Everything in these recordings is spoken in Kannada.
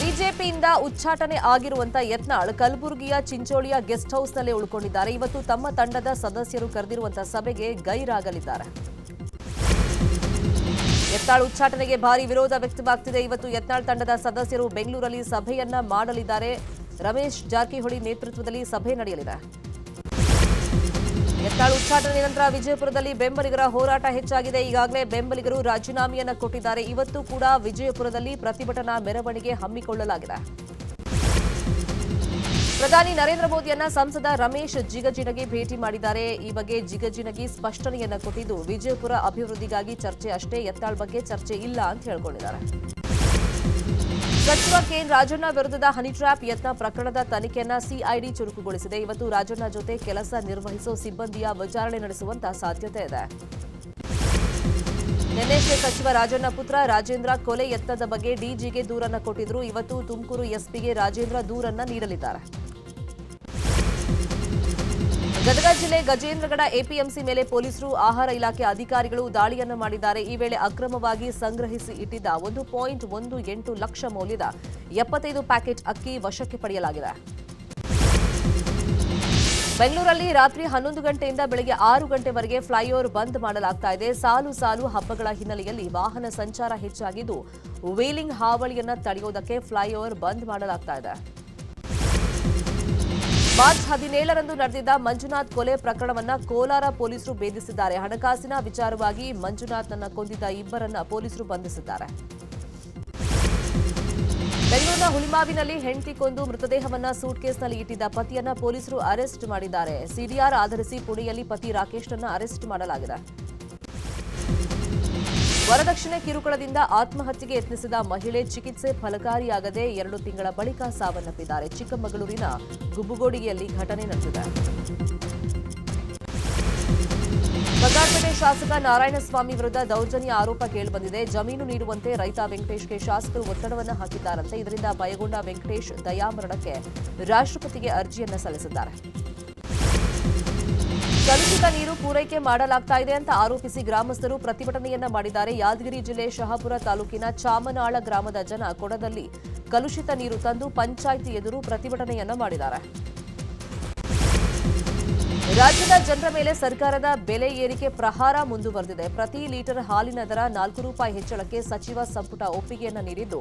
ಬಿಜೆಪಿಯಿಂದ ಉಚ್ಚಾಟನೆ ಆಗಿರುವಂತಹ ಯತ್ನಾಳ್ ಕಲಬುರಗಿಯ ಚಿಂಚೋಳಿಯ ಗೆಸ್ಟ್ ಹೌಸ್ನಲ್ಲಿ ಉಳ್ಕೊಂಡಿದ್ದಾರೆ. ಇವತ್ತು ತಮ್ಮ ತಂಡದ ಸದಸ್ಯರು ಕರೆದಿರುವಂತಹ ಸಭೆಗೆ ಗೈರಾಗಲಿದ್ದಾರೆ. ಯತ್ನಾಳ್ ಉಚ್ಚಾಟನೆಗೆ ಭಾರಿ ವಿರೋಧ ವ್ಯಕ್ತವಾಗ್ತಿದೆ. ಇವತ್ತು ಯತ್ನಾಳ್ ತಂಡದ ಸದಸ್ಯರು ಬೆಂಗಳೂರಲ್ಲಿ ಸಭೆಯನ್ನ ಮಾಡಲಿದ್ದಾರೆ. ರಮೇಶ್ ಜಾರಕಿಹೊಳಿ ನೇತೃತ್ವದಲ್ಲಿ ಸಭೆ ನಡೆಯಲಿದೆ. ಯತ್ನಾಳ್ ಉಚ್ಚಾಟನೆ ನಂತರ ವಿಜಯಪುರದಲ್ಲಿ ಬೆಂಬಲಿಗರ ಹೋರಾಟ ಹೆಚ್ಚಾಗಿದೆ. ಈಗಾಗಲೇ ಬೆಂಬಲಿಗರು ರಾಜೀನಾಮೆಯನ್ನು ಕೊಟ್ಟಿದ್ದಾರೆ. ಇವತ್ತು ಕೂಡ ವಿಜಯಪುರದಲ್ಲಿ ಪ್ರತಿಭಟನಾ ಮೆರವಣಿಗೆ ಹಮ್ಮಿಕೊಳ್ಳಲಾಗಿದೆ. ಪ್ರಧಾನಿ ನರೇಂದ್ರ ಮೋದಿಯನ್ನ ಸಂಸದ ರಮೇಶ್ ಜಿಗಜಿಣಗಿ ಭೇಟಿ ಮಾಡಿದ್ದಾರೆ. ಈ ಬಗ್ಗೆ ಜಿಗಜಿಣಗಿ ಸ್ಪಷ್ಟನೆಯನ್ನ ಕೊಟ್ಟಿದ್ದು, ವಿಜಯಪುರ ಅಭಿವೃದ್ಧಿಗಾಗಿ ಚರ್ಚೆ ಅಷ್ಟೇ, ಎತ್ತಾಳ್ ಬಗ್ಗೆ ಚರ್ಚೆ ಇಲ್ಲ ಅಂತ ಹೇಳ್ಕೊಂಡಿದ್ದಾರೆ. ಸಚಿವ ಕೆಎನ್ ರಾಜಣ್ಣ ವಿರುದ್ಧದ ಹನಿ ಟ್ರ್ಯಾಪ್ ಯತ್ನ ಪ್ರಕರಣದ ತನಿಖೆಯನ್ನು ಸಿಐಡಿ ಚುರುಕುಗೊಳಿಸಿದೆ. ಇವತ್ತು ರಾಜಣ್ಣ ಜೊತೆ ಕೆಲಸ ನಿರ್ವಹಿಸೋ ಸಿಬ್ಬಂದಿಯ ವಿಚಾರಣೆ ನಡೆಸುವಂತ ಸಾಧ್ಯತೆ ಇದೆ. ನಿನ್ನೆ ಸಚಿವ ರಾಜಣ್ಣ ಪುತ್ರ ರಾಜೇಂದ್ರ ಕೊಲೆ ಯತ್ನದ ಬಗ್ಗೆ ಡಿಜಿಗೆ ದೂರನ್ನ ಕೊಟ್ಟಿದ್ರು. ಇವತ್ತು ತುಮಕೂರು ಎಸ್ಪಿಗೆ ರಾಜೇಂದ್ರ ದೂರನ್ನ ನೀಡಲಿದ್ದಾರೆ. ಗದಗ ಜಿಲ್ಲೆ ಗಜೇಂದ್ರಗಡ ಎಪಿಎಂಸಿ ಮೇಲೆ ಪೊಲೀಸರು ಆಹಾರ ಇಲಾಖೆ ಅಧಿಕಾರಿಗಳು ದಾಳಿಯನ್ನು ಮಾಡಿದ್ದಾರೆ. ಈ ವೇಳೆ ಅಕ್ರಮವಾಗಿ ಸಂಗ್ರಹಿಸಿ ಇಟ್ಟಿದ್ದ ಒಂದು ಪಾಯಿಂಟ್ ಒಂದು ಎಂಟು ಲಕ್ಷ ಮೌಲ್ಯದ ಎಪ್ಪತ್ತೈದು ಪ್ಯಾಕೆಟ್ ಅಕ್ಕಿ ವಶಕ್ಕೆ ಪಡೆಯಲಾಗಿದೆ. ಬೆಂಗಳೂರಲ್ಲಿ ರಾತ್ರಿ ಹನ್ನೊಂದು ಗಂಟೆಯಿಂದ ಬೆಳಗ್ಗೆ ಆರು ಗಂಟೆವರೆಗೆ ಫ್ಲೈಓವರ್ ಬಂದ್ ಮಾಡಲಾಗ್ತಾ ಇದೆ. ಸಾಲು ಸಾಲು ಹಬ್ಬಗಳ ಹಿನ್ನೆಲೆಯಲ್ಲಿ ವಾಹನ ಸಂಚಾರ ಹೆಚ್ಚಾಗಿದ್ದು, ವೀಲಿಂಗ್ ಹಾವಳಿಯನ್ನು ತಡೆಯುವುದಕ್ಕೆ ಫ್ಲೈಓವರ್ ಬಂದ್ ಮಾಡಲಾಗ್ತಾ ಇದೆ. ಮಾರ್ಚ್ ಹದಿನೇಳರಂದು ನಡೆದಿದ್ದ ಮಂಜುನಾಥ್ ಕೊಲೆ ಪ್ರಕರಣವನ್ನ ಕೋಲಾರ ಪೊಲೀಸರು ಭೇದಿಸಿದ್ದಾರೆ. ಹಣಕಾಸಿನ ವಿಚಾರವಾಗಿ ಮಂಜುನಾಥ್ನನ್ನ ಕೊಂದಿದ್ದ ಇಬ್ಬರನ್ನ ಪೊಲೀಸರು ಬಂಧಿಸಿದ್ದಾರೆ. ಬೆಂಗಳೂರಿನ ಹುಳಿಮಾವಿನಲ್ಲಿ ಹೆಂಡತಿ ಕೊಂದು ಮೃತದೇಹವನ್ನ ಸೂಟ್ಕೇಸ್ನಲ್ಲಿ ಇಟ್ಟಿದ್ದ ಪತಿಯನ್ನ ಪೊಲೀಸರು ಅರೆಸ್ಟ್ ಮಾಡಿದ್ದಾರೆ. ಸಿಡಿಆರ್ ಆಧರಿಸಿ ಪುಣೆಯಲ್ಲಿ ಪತಿ ರಾಕೇಶ್ನನ್ನ ಅರೆಸ್ಟ್ ಮಾಡಲಾಗಿದೆ. ವರದಕ್ಷಿಣೆ ಕಿರುಕುಳದಿಂದ ಆತ್ಮಹತ್ಯೆಗೆ ಯತ್ನಿಸಿದ ಮಹಿಳೆ ಚಿಕಿತ್ಸೆ ಫಲಕಾರಿಯಾಗದೆ ಎರಡು ತಿಂಗಳ ಬಳಿಕ ಸಾವನ್ನಪ್ಪಿದ್ದಾರೆ. ಚಿಕ್ಕಮಗಳೂರಿನ ಗುಬ್ಬುಗೋಡಿಗೆಯಲ್ಲಿ ಘಟನೆ ನಡೆದಿದೆ. ಬಗಾರ್ಪೇಟೆ ಶಾಸಕ ನಾರಾಯಣಸ್ವಾಮಿ ವಿರುದ್ಧ ದೌರ್ಜನ್ಯ ಆರೋಪ ಕೇಳಿಬಂದಿದೆ. ಜಮೀನು ನೀಡುವಂತೆ ರೈತ ವೆಂಕಟೇಶ್ಗೆ ಶಾಸಕರು ಒತ್ತಡವನ್ನು ಹಾಕಿದ್ದಾರಂತೆ. ಇದರಿಂದ ಭಯಗೊಂಡ ವೆಂಕಟೇಶ್ ದಯಾಮರಣಕ್ಕೆ ರಾಷ್ಟ್ರಪತಿಗೆ ಅರ್ಜಿಯನ್ನು ಸಲ್ಲಿಸಿದ್ದಾರೆ. ಕಲುಷಿತ ನೀರು ಪೂರೈಕೆ ಮಾಡಲಾಗ್ತಾ ಇದೆ ಅಂತ ಆರೋಪಿಸಿ ಗ್ರಾಮಸ್ಥರು ಪ್ರತಿಭಟನೆಯನ್ನ ಮಾಡಿದ್ದಾರೆ. ಯಾದಗಿರಿ ಜಿಲ್ಲೆ ಶಹಾಪುರ ತಾಲೂಕಿನ ಚಾಮನಾಳ ಗ್ರಾಮದ ಜನ ಕೊಡದಲ್ಲಿ ಕಲುಷಿತ ನೀರು ತಂದು ಪಂಚಾಯಿತಿ ಎದುರು ಪ್ರತಿಭಟನೆಯನ್ನ ಮಾಡಿದ್ದಾರೆ. ರಾಜ್ಯದ ಜನರ ಮೇಲೆ ಸರ್ಕಾರದ ಬೆಲೆ ಏರಿಕೆ ಪ್ರಹಾರ ಮುಂದುವರೆದಿದೆ. ಪ್ರತಿ ಲೀಟರ್ ಹಾಲಿನ ದರ ನಾಲ್ಕು ರೂಪಾಯಿ ಹೆಚ್ಚಳಕ್ಕೆ ಸಚಿವ ಸಂಪುಟ ಒಪ್ಪಿಗೆಯನ್ನ ನೀಡಿದ್ದು,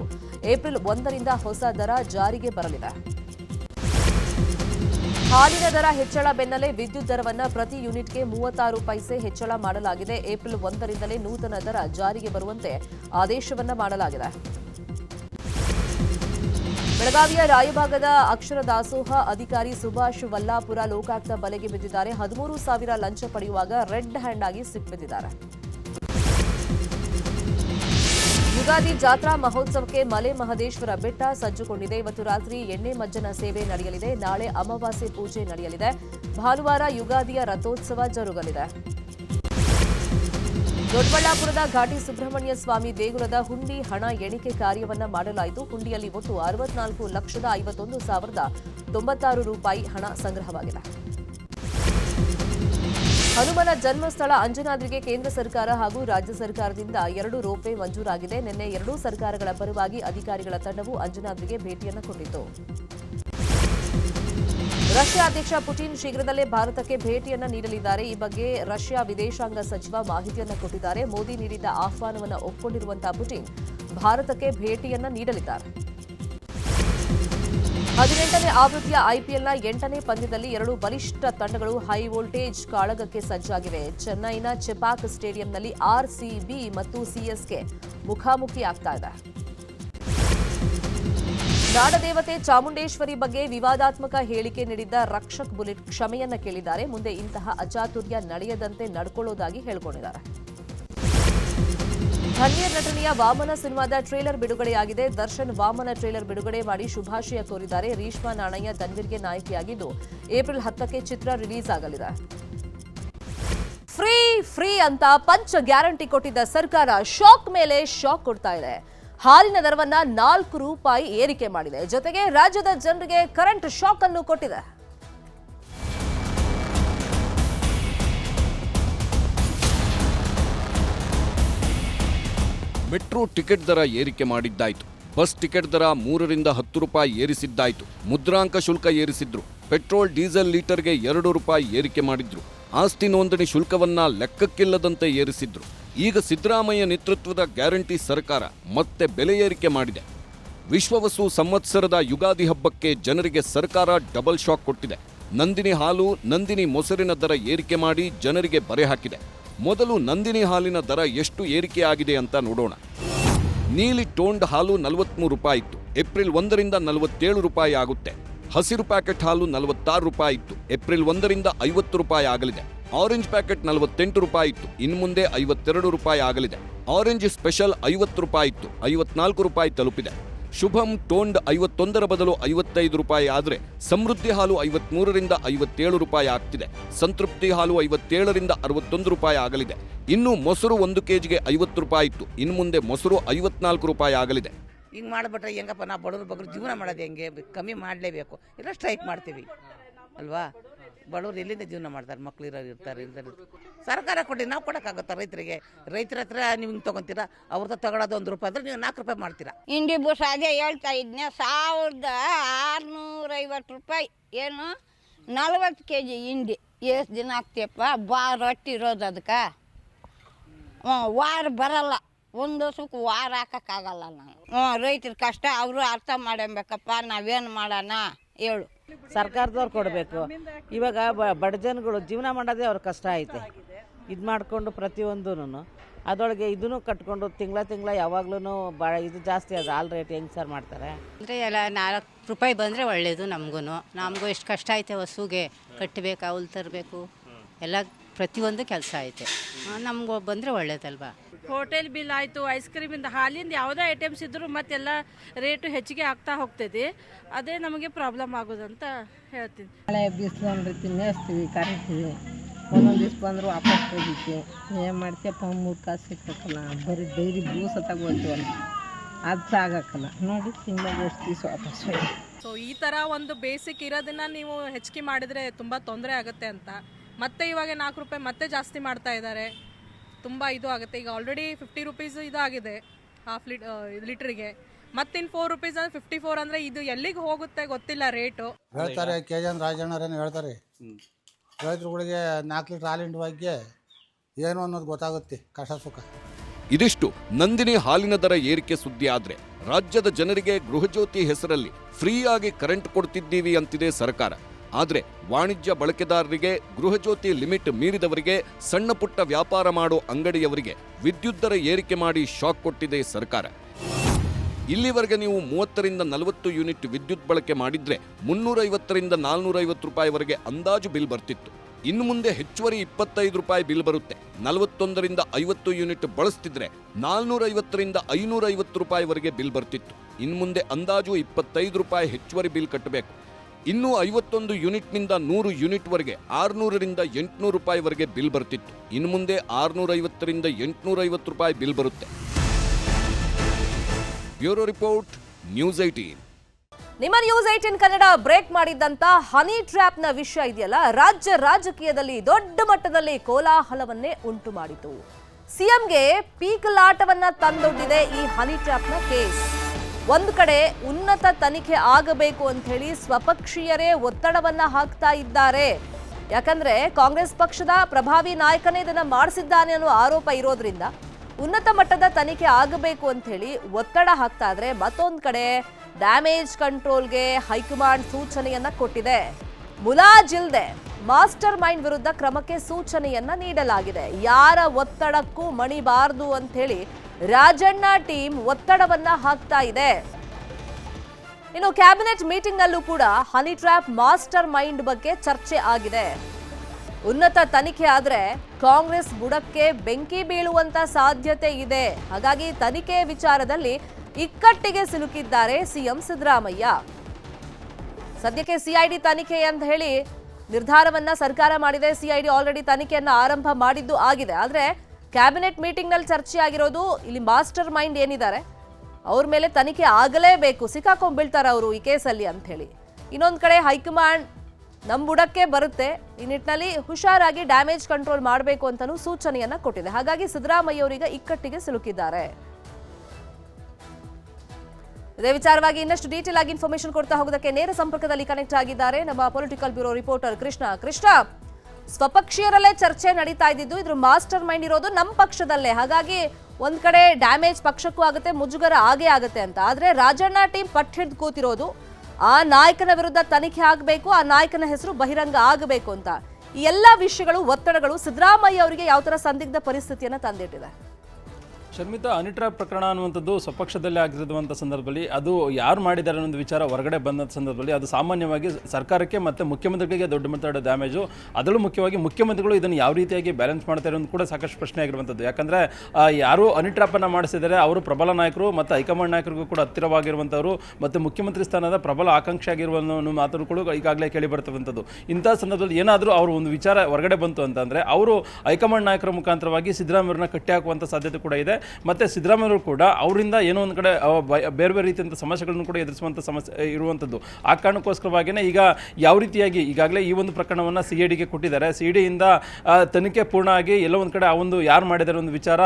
ಏಪ್ರಿಲ್ ಒಂದರಿಂದ ಹೊಸ ದರ ಜಾರಿಗೆ ಬರಲಿದೆ. ಹಾಲಿನ ದರ ಹೆಚ್ಚಳ ಬೆನ್ನಲ್ಲೇ ವಿದ್ಯುತ್ ದರವನ್ನ ಪ್ರತಿ ಯೂನಿಟ್ಗೆ ಮೂವತ್ತಾರು ಪೈಸೆ ಹೆಚ್ಚಳ ಮಾಡಲಾಗಿದೆ. ಏಪ್ರಿಲ್ ಒಂದರಿಂದಲೇ ನೂತನ ದರ ಜಾರಿಗೆ ಬರುವಂತೆ ಆದೇಶವನ್ನ ಮಾಡಲಾಗಿದೆ. ಬೆಳಗಾವಿಯ ರಾಯಭಾಗದ ಅಕ್ಷರ ದಾಸೋಹ ಅಧಿಕಾರಿ ಸುಭಾಷ್ ವಲ್ಲಾಪುರ ಲೋಕಾಯುಕ್ತ ಬಲೆಗೆ ಬಿದ್ದಿದ್ದಾರೆ. ಹದಿಮೂರು ಸಾವಿರ ಲಂಚ ಪಡೆಯುವಾಗ ರೆಡ್ ಹ್ಯಾಂಡ್ ಆಗಿ ಸಿಕ್ಬಿದ್ದಿದ್ದಾರೆ. ಯುಗಾದಿ ಜಾತ್ರಾ ಮಹೋತ್ಸವಕ್ಕೆ ಮಲೆ ಮಹದೇಶ್ವರ ಬೆಟ್ಟ ಸಜ್ಜುಗೊಂಡಿದೆ. ಇವತ್ತು ರಾತ್ರಿ ಎಣ್ಣೆ ಮಜ್ಜನ ಸೇವೆ ನಡೆಯಲಿದೆ. ನಾಳೆ ಅಮಾವಾಸ್ಯೆ ಪೂಜೆ ನಡೆಯಲಿದೆ. ಭಾನುವಾರ ಯುಗಾದಿಯ ರಥೋತ್ಸವ ಜರುಗಲಿದೆ. ದೊಡ್ಡಬಳ್ಳಾಪುರದ ಘಾಟಿ ಸುಬ್ರಹ್ಮಣ್ಯ ಸ್ವಾಮಿ ದೇಗುಲದ ಹುಂಡಿ ಹಣ ಎಣಿಕೆ ಕಾರ್ಯವನ್ನ ಮಾಡಲಾಯಿತು. ಹುಂಡಿಯಲ್ಲಿ ಒಟ್ಟು ಅರವತ್ನಾಲ್ಕು ಲಕ್ಷದ ಐವತ್ತೊಂದು ಸಾವಿರದ ತೊಂಬತ್ತಾರು ರೂಪಾಯಿ ಹಣ ಸಂಗ್ರಹವಾಗಿದೆ. ಹನುಮನ ಜನ್ಮಸ್ಥಳ ಅಂಜನಾದ್ರಿಗೆ ಕೇಂದ್ರ ಸರ್ಕಾರ ಹಾಗೂ ರಾಜ್ಯ ಸರ್ಕಾರದಿಂದ ಎರಡು ರೋಪೆ ಮಂಜೂರಾಗಿದೆ. ನಿನ್ನೆ ಎರಡೂ ಸರ್ಕಾರಗಳ ಪರವಾಗಿ ಅಧಿಕಾರಿಗಳ ತಂಡವು ಅಂಜನಾದ್ರಿಗೆ ಭೇಟಿಯನ್ನು ಕೊಟ್ಟಿತು ರಷ್ಯಾ ಅಧ್ಯಕ್ಷ ಪುಟಿನ್ ಶೀಘ್ರದಲ್ಲೇ ಭಾರತಕ್ಕೆ ಭೇಟಿಯನ್ನು ನೀಡಲಿದ್ದಾರೆ. ಈ ಬಗ್ಗೆ ರಷ್ಯಾ ವಿದೇಶಾಂಗ ಸಚಿವ ಮಾಹಿತಿಯನ್ನು ಕೊಟ್ಟಿದ್ದಾರೆ. ಮೋದಿ ನೀಡಿದ್ದ ಆಹ್ವಾನವನ್ನು ಒಪ್ಪಿಕೊಂಡಿರುವಂತಹ ಪುಟಿನ್ ಭಾರತಕ್ಕೆ ಭೇಟಿಯನ್ನು ನೀಡಲಿದ್ದಾರೆ. ಹದಿನೆಂಟನೇ ಆವೃತ್ತಿಯ ಐಪಿಎಲ್ನ ಎಂಟನೇ ಪಂದ್ಯದಲ್ಲಿ ಎರಡು ಬಲಿಷ್ಠ ತಂಡಗಳು ಹೈ ವೋಲ್ಟೇಜ್ ಕಾಳಗಕ್ಕೆ ಸಜ್ಜಾಗಿವೆ. ಚೆನ್ನೈನ ಚೆಪಾಕ್ ಸ್ಟೇಡಿಯಂನಲ್ಲಿ ಆರ್ಸಿಬಿ ಮತ್ತು ಸಿಎಸ್ಕೆ ಮುಖಾಮುಖಿ ಆಗ್ತಾ ಇದೆ. ನಾಡದೇವತೆ ಚಾಮುಂಡೇಶ್ವರಿ ಬಗ್ಗೆ ವಿವಾದಾತ್ಮಕ ಹೇಳಿಕೆ ನೀಡಿದ್ದ ರಕ್ಷಕ್ ಬುಲೆಟ್ ಕ್ಷಮೆಯನ್ನ ಕೇಳಿದ್ದಾರೆ. ಮುಂದೆ ಇಂತಹ ಅಚಾತುರ್ಯ ನಡೆಯದಂತೆ ನಡ್ಕೊಳ್ಳೋದಾಗಿ ಹೇಳಿಕೊಂಡಿದ್ದಾರೆ. ಧನ್ಯರ್ ನಟನೆಯ ವಾಮನ ಸಿನಿಮಾದ ಟ್ರೇಲರ್ ಬಿಡುಗಡೆಯಾಗಿದೆ. ದರ್ಶನ್ ವಾಮನ ಟ್ರೇಲರ್ ಬಿಡುಗಡೆ ಮಾಡಿ ಶುಭಾಶಯ ಕೋರಿದ್ದಾರೆ. ರೀಷ್ಮಾ ನಾಣಯ್ಯ ಧನ್ವೀರ್ಗೆ ನಾಯಕಿಯಾಗಿದ್ದು, ಏಪ್ರಿಲ್ ಹತ್ತಕ್ಕೆ ಚಿತ್ರ ರಿಲೀಸ್ ಆಗಲಿದೆ. ಫ್ರೀ ಫ್ರೀ ಅಂತ ಪಂಚ ಗ್ಯಾರಂಟಿ ಕೊಟ್ಟಿದ್ದ ಸರ್ಕಾರ ಶಾಕ್ ಮೇಲೆ ಶಾಕ್ ಕೊಡ್ತಾ ಇದೆ. ಹಾಲಿನ ದರವನ್ನ ನಾಲ್ಕು ರೂಪಾಯಿ ಏರಿಕೆ ಮಾಡಿದೆ. ಜೊತೆಗೆ ರಾಜ್ಯದ ಜನರಿಗೆ ಕರೆಂಟ್ ಶಾಕ್ ಅನ್ನು ಕೊಟ್ಟಿದೆ. ಮೆಟ್ರೋ ಟಿಕೆಟ್ ದರ ಏರಿಕೆ ಮಾಡಿದ್ದಾಯಿತು. ಬಸ್ ಟಿಕೆಟ್ ದರ ಮೂರರಿಂದ ಹತ್ತು ರೂಪಾಯಿ ಏರಿಸಿದ್ದಾಯಿತು. ಮುದ್ರಾಂಕ ಶುಲ್ಕ ಏರಿಸಿದ್ರು. ಪೆಟ್ರೋಲ್, ಡೀಸೆಲ್ ಲೀಟರ್ಗೆ ಎರಡು ರೂಪಾಯಿ ಏರಿಕೆ ಮಾಡಿದ್ರು. ಆಸ್ತಿ ನೋಂದಣಿ ಶುಲ್ಕವನ್ನ ಲೆಕ್ಕಕ್ಕಿಲ್ಲದಂತೆ ಏರಿಸಿದ್ರು. ಈಗ ಸಿದ್ದರಾಮಯ್ಯ ನೇತೃತ್ವದ ಗ್ಯಾರಂಟಿ ಸರ್ಕಾರ ಮತ್ತೆ ಬೆಲೆ ಏರಿಕೆ ಮಾಡಿದೆ. ವಿಶ್ವವಸು ಸಂವತ್ಸರದ ಯುಗಾದಿ ಹಬ್ಬಕ್ಕೆ ಜನರಿಗೆ ಸರ್ಕಾರ ಡಬಲ್ ಶಾಕ್ ಕೊಟ್ಟಿದೆ. ನಂದಿನಿ ಹಾಲು, ನಂದಿನಿ ಮೊಸರಿನ ದರ ಏರಿಕೆ ಮಾಡಿ ಜನರಿಗೆ ಬರೆ ಹಾಕಿದೆ. ಮೊದಲು ನಂದಿನಿ ಹಾಲಿನ ದರ ಎಷ್ಟು ಏರಿಕೆಯಾಗಿದೆ ಅಂತ ನೋಡೋಣ. ನೀಲಿ ಟೋಂಡ್ ಹಾಲು ನಲವತ್ಮೂರು ರೂಪಾಯಿ ಇತ್ತು. ಏಪ್ರಿಲ್ ಒಂದರಿಂದ ನಲವತ್ತೇಳು ರೂಪಾಯಿ ಆಗುತ್ತೆ. ಹಸಿರು ಪ್ಯಾಕೆಟ್ ಹಾಲು ನಲವತ್ತಾರು ರೂಪಾಯಿ ಇತ್ತು. ಏಪ್ರಿಲ್ ಒಂದರಿಂದ ಐವತ್ತು ರೂಪಾಯಿ ಆಗಲಿದೆ. ಆರೆಂಜ್ ಪ್ಯಾಕೆಟ್ ನಲವತ್ತೆಂಟು ರೂಪಾಯಿ ಇತ್ತು. ಇನ್ನು ಮುಂದೆ ಐವತ್ತೆರಡು ರೂಪಾಯಿ ಆಗಲಿದೆ. ಆರೆಂಜ್ ಸ್ಪೆಷಲ್ ಐವತ್ತು ರೂಪಾಯಿ ಇತ್ತು. ಐವತ್ನಾಲ್ಕು ರೂಪಾಯಿ ತಲುಪಿದೆ. ಶುಭಂ ಟೋಂಡ್ ಐವತ್ತೊಂದರ ಬದಲು ಐವತ್ತೈದು ರೂಪಾಯಿ ಆದರೆ ಸಮೃದ್ಧಿ ಹಾಲು ಐವತ್ಮೂರರಿಂದ ಐವತ್ತೇಳು ರೂಪಾಯಿ ಆಗ್ತಿದೆ. ಸಂತೃಪ್ತಿ ಹಾಲು ಐವತ್ತೇಳರಿಂದ ಅರವತ್ತೊಂದು ರೂಪಾಯಿ ಆಗಲಿದೆ. ಇನ್ನು ಮೊಸರು ಒಂದು ಕೆಜಿಗೆ ಐವತ್ತು ರೂಪಾಯಿ ಇತ್ತು. ಇನ್ನು ಮುಂದೆ ಮೊಸರು ಐವತ್ನಾಲ್ಕು ರೂಪಾಯಿ ಆಗಲಿದೆ. ಹಿಂಗೆ ಮಾಡಿಬಿಟ್ರೆ ಹೆಂಗಪ್ಪ, ನಾವು ಬಡವ್ರ ಬಗ್ಗೆ ಜೀವನ ಮಾಡೋದು ಹೆಂಗೆ? ಕಮ್ಮಿ ಮಾಡಲೇಬೇಕು. ಇಲ್ಲ ಸ್ಟ್ರೈಕ್ ಮಾಡ್ತೀವಿ. ಅಲ್ವಾ? ಬಡವ್ರು ಎಲ್ಲಿಂದ ಜೀವನ ಮಾಡ್ತಾರೆ? ಮಕ್ಳು ಇರೋರು ಇರ್ತಾರೆ ಇಲ್ದಾರೆ ಸರ್ಕಾರ ಕೊಡಿ, ನಾವು ಕೊಡೋಕ್ಕಾಗುತ್ತಾ ರೈತರಿಗೆ? ರೈತರ ಹತ್ರ ನೀವು ಹಿಂಗೆ ತೊಗೊತೀರಾ? ಅವ್ರದ್ದು ತಗೊಳ್ಳೋದು ಒಂದು ರೂಪಾಯಿ ಅಂದ್ರೆ ನೀವು ನಾಲ್ಕು ರೂಪಾಯಿ ಮಾಡ್ತೀರಾ? ಇಂಡಿ ಬೂಸ ಅದೇ ಹೇಳ್ತಾ ಇದ್ನೆ, ಸಾವಿರದ ಆರುನೂರೈವತ್ತು ರೂಪಾಯಿ. ಏನು? ನಲ್ವತ್ತು ಕೆ ಜಿ ಇಂಡಿ ಎಷ್ಟು ದಿನ ಆಗ್ತೀಯಪ್ಪ? ಬಾ ರೊಟ್ಟಿ ಇರೋದು ಅದಕ್ಕೆ ಹ್ಞೂ ವಾರ ಬರಲ್ಲ. ಒಂದು ವರ್ಷಕ್ಕೆ ವಾರ ಹಾಕೋಕ್ಕಾಗಲ್ಲ ನಾನು ಹ್ಞೂ ರೈತರ ಕಷ್ಟ, ಅವರು ಅರ್ಥ ಮಾಡಬೇಕಪ್ಪ ನಾವೇನು ಮಾಡೋಣ? ಹೇಳು. ಸರ್ಕಾರದವ್ರು ಕೊಡಬೇಕು. ಇವಾಗ ಬಡ ಜನಗಳು ಜೀವನ ಮಾಡೋದೇ ಅವ್ರ ಕಷ್ಟ ಐತೆ. ಇದು ಮಾಡಿಕೊಂಡು ಪ್ರತಿಯೊಂದೂ ಅದರೊಳಗೆ ಇದನ್ನು ಕಟ್ಕೊಂಡು ತಿಂಗಳ ತಿಂಗಳ ಯಾವಾಗ್ಲೂ ಭಾಳ ಇದು ಜಾಸ್ತಿ ಅದು. ಆಲ್ ರೇಟ್ ಹೆಂಗೆ ಸರ್ ಮಾಡ್ತಾರೆ? ಅಂದರೆ ಎಲ್ಲ ನಾಲ್ಕು ರೂಪಾಯಿ ಬಂದರೆ ಒಳ್ಳೆಯದು ನಮಗೂ ನಮಗೂ ಎಷ್ಟು ಕಷ್ಟ ಐತೆ ಹಸುಗೆ ಕಟ್ಟಬೇಕು ಅವಳು ತರಬೇಕು. ಎಲ್ಲ ಪ್ರತಿಯೊಂದು ಕೆಲಸ ಐತೆ. ನಮಗೂ ಬಂದರೆ ಒಳ್ಳೇದಲ್ವಾ? ಹೋಟೆಲ್ ಬಿಲ್ ಆಯಿತು ಐಸ್ ಕ್ರೀಮಿಂದ ಹಾಲಿಂದ ಯಾವುದೇ ಐಟಮ್ಸ್ ಇದ್ದರೂ ಮತ್ತೆಲ್ಲ ರೇಟು ಹೆಚ್ಚಿಗೆ ಆಗ್ತಾ ಹೋಗ್ತೈತಿ ಅದೇ ನಮಗೆ ಪ್ರಾಬ್ಲಮ್ ಆಗೋದಂತ ಹೇಳ್ತೀನಿ. ಮಳೆ ಬಿಸಿಲು ಅಂದ್ರೆ ತಿನ್ನೇಸ್ತೀವಿ ಕರಿತೀವಿ. ಒಂದೊಂದು ದಿವ್ಸ ಬಂದರೂ ವಾಪಸ್ ಹೋಗಿದ್ದೆ ಏನು ಮಾಡ್ತೀಯಪ್ಪ ಮೂರು ಕಾಸು ಸಿಕ್ಕಲ್ಲ ಬರೀ ಡೈರಿ ಬೂಸ ತಗೋತೀವಲ್ಲ ಅದು ಸಾಗಕ್ಕಲ್ಲ ನೋಡಿ ಎಷ್ಟು ದಿವ್ಸ ವಾಪಸ್ ಹೋಗಿ ಸೊ ಈ ಥರ ಒಂದು ಬೇಸಿಕ್ ಇರೋದನ್ನ ನೀವು ಹೆಚ್ಚಿಗೆ ಮಾಡಿದರೆ ತುಂಬ ತೊಂದರೆ ಆಗುತ್ತೆ ಅಂತ. ಮತ್ತೆ ಇವಾಗ ನಾಲ್ಕು ರೂಪಾಯಿ ಮತ್ತೆ ಜಾಸ್ತಿ ಮಾಡ್ತಾ ಇದ್ದಾರೆ. ತುಂಬ ಇದು ಆಗುತ್ತೆ. ಈಗ ಆಲ್ರೆಡಿ ಫಿಫ್ಟಿ ರುಪೀಸ್ ಇದಾಗಿದೆ ಹಾಫ್ ಲೀಟ್ ಲೀಟ್ರಿಗೆ ಮತ್ತಿನ್ ಫೋರ್ ರುಪೀಸ್ ಅಂದ್ರೆ ಫಿಫ್ಟಿ ಫೋರ್ ಅಂದ್ರೆ ಇದು ಎಲ್ಲಿಗೆ ಹೋಗುತ್ತೆ ಗೊತ್ತಿಲ್ಲ ರೇಟು. ಹೇಳ್ತಾರೆ ಕೆ ಜಿ ಎನ್ ರಾಜಣ್ಣರೇನು ಹೇಳ್ತಾರೆ? ರೈತರುಗಳಿಗೆ ನಾಲ್ಕು ಲೀಟರ್ ಹಾಲಿನ ಬಗ್ಗೆ ಏನು ಅನ್ನೋದು ಗೊತ್ತಾಗುತ್ತೆ ಕಷ್ಟ ಸುಖ. ಇದಿಷ್ಟು ನಂದಿನಿ ಹಾಲಿನ ದರ ಏರಿಕೆ ಸುದ್ದಿ ಆದ್ರೆ ರಾಜ್ಯದ ಜನರಿಗೆ ಗೃಹಜ್ಯೋತಿ ಹೆಸರಲ್ಲಿ ಫ್ರೀಯಾಗಿ ಕರೆಂಟ್ ಕೊಡ್ತಿದ್ದೀವಿ ಅಂತಿದೆ ಸರ್ಕಾರ. ಆದ್ರೆ ವಾಣಿಜ್ಯ ಬಳಕೆದಾರರಿಗೆ ಗೃಹಜ್ಯೋತಿ ಲಿಮಿಟ್ ಮೀರಿದವರಿಗೆ ಸಣ್ಣ ಪುಟ್ಟ ವ್ಯಾಪಾರ ಮಾಡೋ ಅಂಗಡಿಯವರಿಗೆ ವಿದ್ಯುತ್ ದರ ಏರಿಕೆ ಮಾಡಿ ಶಾಕ್ ಕೊಟ್ಟಿದೆ ಸರ್ಕಾರ. ಇಲ್ಲಿವರೆಗೆ ನೀವು ಮೂವತ್ತರಿಂದ ನಲವತ್ತು ಯೂನಿಟ್ ವಿದ್ಯುತ್ ಬಳಕೆ ಮಾಡಿದ್ರೆ ಮುನ್ನೂರೈವತ್ತರಿಂದ ನಾಲ್ನೂರೈವತ್ತು ರೂಪಾಯಿವರೆಗೆ ಅಂದಾಜು ಬಿಲ್ ಬರ್ತಿತ್ತು. ಇನ್ನು ಮುಂದೆ ಹೆಚ್ಚುವರಿ ಇಪ್ಪತ್ತೈದು ರೂಪಾಯಿ ಬಿಲ್ ಬರುತ್ತೆ. ನಲವತ್ತೊಂದರಿಂದ ಐವತ್ತು ಯೂನಿಟ್ ಬಳಸ್ತಿದ್ರೆ ನಾಲ್ನೂರೈವತ್ತರಿಂದ ಐನೂರೈವತ್ತು ರೂಪಾಯಿವರೆಗೆ ಬಿಲ್ ಬರ್ತಿತ್ತು. ಇನ್ನು ಮುಂದೆ ಅಂದಾಜು ಇಪ್ಪತ್ತೈದು ರೂಪಾಯಿ ಹೆಚ್ಚುವರಿ ಬಿಲ್ ಕಟ್ಟಬೇಕು. ಇನ್ನು ಐವತ್ತೊಂದು ಯೂನಿಟ್ನಿಂದ ನೂರು ಯೂನಿಟ್ವರೆಗೆ ಆರುನೂರರಿಂದ ಎಂಟುನೂರು ರೂಪಾಯಿವರೆಗೆ ಬಿಲ್ ಬರ್ತಿತ್ತು. ಇನ್ನು ಮುಂದೆ ಆರುನೂರೈವತ್ತರಿಂದ ಎಂಟುನೂರೈವತ್ತು ರೂಪಾಯಿ ಬಿಲ್ ಬರುತ್ತೆ. ಬ್ಯೂರೋ ರಿಪೋರ್ಟ್, ನ್ಯೂಸ್ ಐಟೀನ್ ನಿಮ್ಮ ನ್ಯೂಸ್ ಐಟೀನ್ ಕನ್ನಡ ಬ್ರೇಕ್ ಮಾಡಿದ್ದಂತ ಹನಿ ಟ್ರ್ಯಾಪ್ನ ವಿಷಯ ಇದೆಯಲ್ಲ? ರಾಜ್ಯ ರಾಜಕೀಯದಲ್ಲಿ ದೊಡ್ಡ ಮಟ್ಟದಲ್ಲಿ ಕೋಲಾಹಲವನ್ನೇ ಉಂಟು ಮಾಡಿತು. ಸಿಎಂಗೆ ಪೀಕಲಾಟವನ್ನ ತಂದೊಡ್ಡಿದೆ ಈ ಹನಿ ಟ್ರ್ಯಾಪ್ನ ಕೇಸ್. ಒಂದು ಕಡೆ ಉನ್ನತ ತನಿಖೆ ಆಗಬೇಕು ಅಂತ ಹೇಳಿ ಸ್ವಪಕ್ಷೀಯರೇ ಒತ್ತಡವನ್ನ ಹಾಕ್ತಾ ಇದ್ದಾರೆ. ಯಾಕಂದ್ರೆ ಕಾಂಗ್ರೆಸ್ ಪಕ್ಷದ ಪ್ರಭಾವಿ ನಾಯಕನೇ ಇದನ್ನ ಮಾಡಿಸಿದ್ದಾನೆ ಅನ್ನೋ ಆರೋಪ ಇರೋದ್ರಿಂದ ಉನ್ನತ ಮಟ್ಟದ ತನಿಖೆ ಆಗಬೇಕು ಅಂತ ಹೇಳಿ ಒತ್ತಡ ಹಾಕ್ತಾ ಇದ್ರೆ ಮತ್ತೊಂದು ಕಡೆ ಡ್ಯಾಮೇಜ್ ಕಂಟ್ರೋಲ್ಗೆ ಹೈಕಮಾಂಡ್ ಸೂಚನೆಯನ್ನ ಕೊಟ್ಟಿದೆ. ಮುಲಾಜಿಲ್ದೆ ಮಾಸ್ಟರ್ ಮೈಂಡ್ ವಿರುದ್ಧ ಕ್ರಮಕ್ಕೆ ಸೂಚನೆಯನ್ನ ನೀಡಲಾಗಿದೆ. ಯಾರ ಒತ್ತಡಕ್ಕೂ ಮಣಿಬಾರದು ಅಂತ ಹೇಳಿ ರಾಜಣ್ಣ ಟೀಮ್ ಒತ್ತಡವನ್ನ ಹಾಕ್ತಾ ಇದೆ. ಇನ್ನು ಕ್ಯಾಬಿನೆಟ್ ಮೀಟಿಂಗ್ ನಲ್ಲೂ ಕೂಡ ಹನಿ ಟ್ರ್ಯಾಪ್ ಮಾಸ್ಟರ್ ಮೈಂಡ್ ಬಗ್ಗೆ ಚರ್ಚೆ ಆಗಿದೆ. ಉನ್ನತ ತನಿಖೆ ಆದರೆ ಕಾಂಗ್ರೆಸ್ ಬುಡಕ್ಕೆ ಬೆಂಕಿ ಬೀಳುವಂತ ಸಾಧ್ಯತೆ ಇದೆ. ಹಾಗಾಗಿ ತನಿಖೆ ವಿಚಾರದಲ್ಲಿ ಇಕ್ಕಟ್ಟಿಗೆ ಸಿಲುಕಿದ್ದಾರೆ ಸಿಎಂ ಸಿದ್ದರಾಮಯ್ಯ. ಸದ್ಯಕ್ಕೆ ಸಿಐಡಿ ತನಿಖೆ ಅಂತ ಹೇಳಿ ನಿರ್ಧಾರವನ್ನ ಸರ್ಕಾರ ಮಾಡಿದೆ. ಸಿಐಡಿ ಆಲ್ರೆಡಿ ತನಿಖೆಯನ್ನು ಆರಂಭ ಮಾಡಿದ್ದು ಆಗಿದೆ. ಆದ್ರೆ ಕ್ಯಾಬಿನೆಟ್ ಚರ್ಚೆ ಆಗಿರೋದು ಇಲ್ಲಿ ಮಾಸ್ಟರ್ ಮೈಂಡ್ ಏನಿದ್ದಾರೆ, ಅವ್ರ ಮೇಲೆ ತನಿಖೆ ಆಗಲೇಬೇಕು ಸಿಕ್ಕಾಕೊಂಡು ಬೀಳ್ತಾರೆ ಅವರು ಈ ಕೇಸಲ್ಲಿ ಅಂತ ಹೇಳಿ ಇನ್ನೊಂದ್ ಕಡೆ ಹೈಕಮಾಂಡ್ ನಮ್ಮ ಬುಡಕ್ಕೆ ಬರುತ್ತೆ, ಈ ನಿಟ್ಟಿನಲ್ಲಿ ಹುಷಾರಾಗಿ ಡ್ಯಾಮೇಜ್ ಕಂಟ್ರೋಲ್ ಮಾಡಬೇಕು ಅಂತಲೂ ಸೂಚನೆಯನ್ನ ಕೊಟ್ಟಿದೆ. ಹಾಗಾಗಿ ಸಿದ್ದರಾಮಯ್ಯ ಅವರೀಗ ಇಕ್ಕಟ್ಟಿಗೆ ಸಿಲುಕಿದ್ದಾರೆ. ಇದೇ ವಿಚಾರವಾಗಿ ಇನ್ನಷ್ಟು ಡೀಟೇಲ್ ಆಗಿ ಇನ್ಫಾರ್ಮೇಶನ್ ಕೊಡ್ತಾ ಹೋಗೋದಕ್ಕೆ ನೇರ ಸಂಪರ್ಕದಲ್ಲಿ ಕನೆಕ್ಟ್ ಆಗಿದ್ದಾರೆ ನಮ್ಮ political bureau reporter Krishna. Krishna! ಸ್ವಪಕ್ಷೀಯರಲ್ಲೇ ಚರ್ಚೆ ನಡೀತಾ ಇದ್ದಿದ್ದು, ಇದ್ರ ಮಾಸ್ಟರ್ ಮೈಂಡ್ ಇರೋದು ನಮ್ಮ ಪಕ್ಷದಲ್ಲೇ. ಹಾಗಾಗಿ ಒಂದ್ ಕಡೆ ಡ್ಯಾಮೇಜ್ ಪಕ್ಷಕ್ಕೂ ಆಗುತ್ತೆ, ಮುಜುಗರ ಆಗೇ ಆಗುತ್ತೆ ಅಂತ. ಆದ್ರೆ ರಾಜಣ್ಣ ಟೀಮ್ ಪಟ್ ಹಿಡ್ದು ಕೂತಿರೋದು, ಆ ನಾಯಕನ ವಿರುದ್ಧ ತನಿಖೆ ಆಗಬೇಕು, ಆ ನಾಯಕನ ಹೆಸರು ಬಹಿರಂಗ ಆಗಬೇಕು ಅಂತ. ಈ ಎಲ್ಲ ವಿಷಯಗಳು, ಒತ್ತಡಗಳು ಸಿದ್ದರಾಮಯ್ಯ ಅವರಿಗೆ ಯಾವ ತರ ಸಂದಿಗ್ಧ ಪರಿಸ್ಥಿತಿಯನ್ನು ತಂದಿಟ್ಟಿದೆ. ಶರ್ಮಿತಾ, ಅನಿಟ್ರಾ ಪ್ರಕರಣ ಅನ್ನುವಂಥದ್ದು ಸ್ವಪಕ್ಷದಲ್ಲೇ ಆಗಿರುವಂಥ ಸಂದರ್ಭದಲ್ಲಿ, ಅದು ಯಾರು ಮಾಡಿದ್ದಾರೆ ಅನ್ನೋ ವಿಚಾರ ಹೊರಗಡೆ ಬಂದ ಸಂದರ್ಭದಲ್ಲಿ, ಅದು ಸಾಮಾನ್ಯವಾಗಿ ಸರ್ಕಾರಕ್ಕೆ ಮತ್ತು ಮುಖ್ಯಮಂತ್ರಿಗಳಿಗೆ ದೊಡ್ಡ ಮಟ್ಟದ ಡ್ಯಾಮೇಜು ಅದರಲ್ಲೂ ಮುಖ್ಯವಾಗಿ ಮುಖ್ಯಮಂತ್ರಿಗಳು ಇದನ್ನು ಯಾವ ರೀತಿಯಾಗಿ ಬ್ಯಾಲೆನ್ಸ್ ಮಾಡ್ತಾರೆ ಅನ್ನೋದು ಕೂಡ ಸಾಕಷ್ಟು ಪ್ರಶ್ನೆ ಆಗಿರುವಂಥದ್ದು. ಯಾಕಂದರೆ ಯಾರು ಅನಿಟ್ರಾಪನ್ನು ಮಾಡಿಸಿದ್ದಾರೆ, ಅವರು ಪ್ರಬಲ ನಾಯಕರು ಮತ್ತು ಹೈಕಮಾಂಡ್ ನಾಯಕರಿಗೂ ಕೂಡ ಹತ್ತಿರವಾಗಿರುವಂಥವರು ಮತ್ತು ಮುಖ್ಯಮಂತ್ರಿ ಸ್ಥಾನದ ಪ್ರಬಲ ಆಕಾಂಕ್ಷೆ ಆಗಿರುವ ಕೂಡ ಈಗಾಗಲೇ ಕೇಳಿ ಬರ್ತಕ್ಕಂಥದ್ದು. ಇಂಥ ಸಂದರ್ಭದಲ್ಲಿ ಏನಾದರೂ ಅವರು ಒಂದು ವಿಚಾರ ಹೊರಗಡೆ ಬಂತು ಅಂತಂದರೆ, ಅವರು ಹೈಕಮಾಂಡ್ ನಾಯಕರ ಮುಖಾಂತರವಾಗಿ ಸಿದ್ದರಾಮಯ್ಯರನ್ನ ಕಟ್ಟಿ ಹಾಕುವಂಥ ಸಾಧ್ಯತೆ ಕೂಡ ಇದೆ. ಮತ್ತು ಸಿದ್ದರಾಮಯ್ಯವರು ಕೂಡ ಅವರಿಂದ ಏನೋ ಒಂದು ಕಡೆ ಬೇರೆ ಬೇರೆ ರೀತಿಯಂಥ ಸಮಸ್ಯೆಗಳನ್ನು ಕೂಡ ಎದುರಿಸುವಂಥ ಸಮಸ್ಯೆ ಇರುವಂಥದ್ದು ಆ ಕಾರಣಕ್ಕೋಸ್ಕರವಾಗಿಯೇ ಈಗ ಯಾವ ರೀತಿಯಾಗಿ ಈಗಾಗಲೇ ಈ ಒಂದು ಪ್ರಕರಣವನ್ನು ಸಿ ಐ ಡಿಗೆ ಕೊಟ್ಟಿದ್ದಾರೆ. ಸಿ ಡಿಯಿಂದ ತನಿಖೆ ಪೂರ್ಣ ಆಗಿ ಎಲ್ಲ ಒಂದು ಕಡೆ ಆ ಒಂದು ಯಾರು ಮಾಡಿದ್ದಾರೆ ಒಂದು ವಿಚಾರ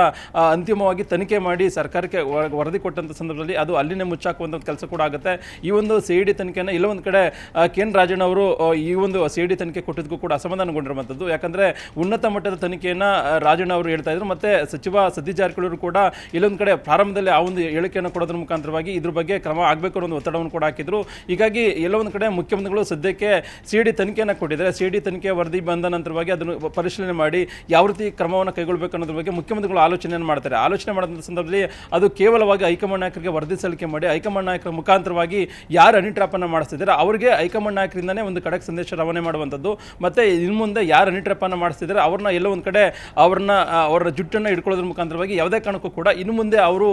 ಅಂತಿಮವಾಗಿ ತನಿಖೆ ಮಾಡಿ ಸರ್ಕಾರಕ್ಕೆ ವರ- ವರದಿ ಕೊಟ್ಟಂಥ ಸಂದರ್ಭದಲ್ಲಿ ಅದು ಅಲ್ಲಿನೇ ಮುಚ್ಚಾಕುವಂಥ ಕೆಲಸ ಕೂಡ ಆಗುತ್ತೆ. ಈ ಒಂದು ಸಿ ಐ ಡಿ ತನಿಖೆಯನ್ನು ಎಲ್ಲ ಒಂದು ಕಡೆ ಆ, ಕೆ ಎನ್ ರಾಜಣ್ಣ ಅವರು ಈ ಒಂದು ಸಿ ಐ ಡಿ ತನಿಖೆ ಕೊಟ್ಟಿದ್ದಕ್ಕೂ ಕೂಡ ಅಸಮಾಧಾನಗೊಂಡಿರುವಂಥದ್ದು ಯಾಕಂದರೆ ಉನ್ನತ ಮಟ್ಟದ ತನಿಖೆಯನ್ನು ರಾಜಣ್ಣ ಅವರು ಹೇಳ್ತಾ ಇದ್ರು. ಮತ್ತು ಸಚಿವ ಸತೀಶ್ ಜಾರಕಿಹೊಳಿ ಕೂಡ ಇಲ್ಲೊಂದು ಕಡೆ ಪ್ರಾರಂಭದಲ್ಲಿ ಆ ಒಂದು ಹೇಳಿಕೆಯನ್ನು ಕೊಡೋದ್ರ ಮುಖಾಂತರವಾಗಿ ಇದ್ರ ಬಗ್ಗೆ ಕ್ರಮ ಆಗಬೇಕು ಅನ್ನೋ ಒಂದು ಒತ್ತಡವನ್ನು ಕೂಡ ಹಾಕಿದ್ರು. ಹೀಗಾಗಿ ಎಲ್ಲೊಂದು ಕಡೆ ಮುಖ್ಯಮಂತ್ರಿಗಳು ಸದ್ಯಕ್ಕೆ ಸಿ ಡಿ ತನಿಖೆಯನ್ನು ಕೊಟ್ಟಿದ್ದಾರೆ. ಸಿ ಡಿ ತನಿಖೆ ವರದಿ ಬಂದ ನಂತರವಾಗಿ ಅದನ್ನು ಪರಿಶೀಲನೆ ಮಾಡಿ ಯಾವ ರೀತಿ ಕ್ರಮವನ್ನು ಕೈಗೊಳ್ಳಬೇಕು ಅನ್ನೋದ್ರ ಬಗ್ಗೆ ಮುಖ್ಯಮಂತ್ರಿಗಳು ಆಲೋಚನೆಯನ್ನು ಮಾಡ್ತಾರೆ. ಆಲೋಚನೆ ಮಾಡಿದ ಸಂದರ್ಭದಲ್ಲಿ ಅದು ಕೇವಲವಾಗಿ ಹೈಕಮಾಂಡ್ ನಾಯಕರಿಗೆ ವರದಿ ಸಲ್ಲಿಕೆ ಮಾಡಿ ಹೈಕಮಾಂಡ್ ನಾಯಕರ ಮುಖಾಂತರವಾಗಿ ಯಾರು ಅನಿಟ್ರಾಪನ್ನು ಮಾಡಿಸ್ತಿದ್ದಾರೆ ಅವರಿಗೆ ಹೈಕಮಾಂಡ್ ನಾಯಕರಿಂದನೇ ಒಂದು ಕಡಕ್ ಸಂದೇಶ ರವಾನೆ ಮಾಡುವಂಥದ್ದು. ಮತ್ತೆ ಇನ್ನು ಮುಂದೆ ಯಾರು ಅನಿಟ್ರಾಪನ್ನು ಮಾಡಿಸ್ತಿದ್ದಾರೆ ಅವ್ರನ್ನ ಎಲ್ಲೋ ಒಂದು ಕಡೆ ಅವ್ರನ್ನ ಅವರ ಜುಟ್ಟನ್ನು ಹಿಡ್ಕೊಳ್ಳೋದ್ರ ಮುಖಾಂತರವಾಗಿ ಯಾವುದೇ ಕಾರಣಕ್ಕೂ ಕೂಡ ಇನ್ನು ಮುಂದೆ ಅವರು